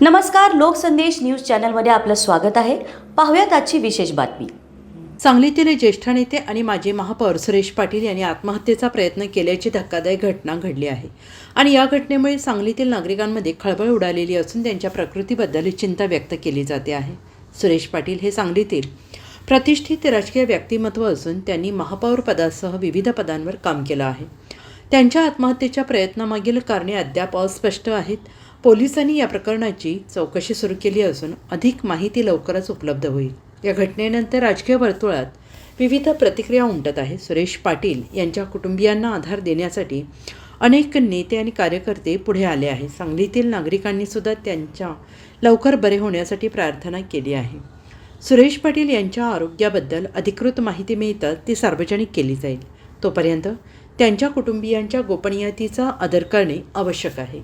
नमस्कार लोकसंदेश न्यूज चॅनलमध्ये आपलं स्वागत आहे. पाहूयात आजची विशेष बातमी. सांगलीतील ज्येष्ठ नेते आणि माजी महापौर सुरेश पाटील यांनी आत्महत्येचा प्रयत्न केल्याची धक्कादायक घटना घडली आहे. आणि या घटनेमुळे सांगलीतील नागरिकांमध्ये खळबळ उडालेली असून त्यांच्या प्रकृतीबद्दल चिंता व्यक्त केली जाते आहे. सुरेश पाटील हे सांगलीतील प्रतिष्ठित राजकीय व्यक्तिमत्व असून त्यांनी महापौर पदासह विविध पदांवर काम केलं आहे. त्यांच्या आत्महत्येच्या प्रयत्नामागील कारणे अद्याप अस्पष्ट आहेत. पोलिसांनी या प्रकरणाची चौकशी सुरू केली असून अधिक माहिती लवकरच उपलब्ध होईल. या घटनेनंतर राजकीय वर्तुळात विविध प्रतिक्रिया उमटत आहेत. सुरेश पाटील यांच्या कुटुंबियांना आधार देण्यासाठी अनेक नेते आणि कार्यकर्ते पुढे आले आहेत. सांगलीतील नागरिकांनी सुद्धा त्यांच्या लवकर बरे होण्यासाठी प्रार्थना केली आहे. सुरेश पाटील यांच्या आरोग्याबद्दल अधिकृत माहिती मिळतात ती सार्वजनिक केली जाईल. तोपर्यंत त्यांच्या कुटुंबियांच्या गोपनीयतेचा आदर करणे आवश्यक आहे.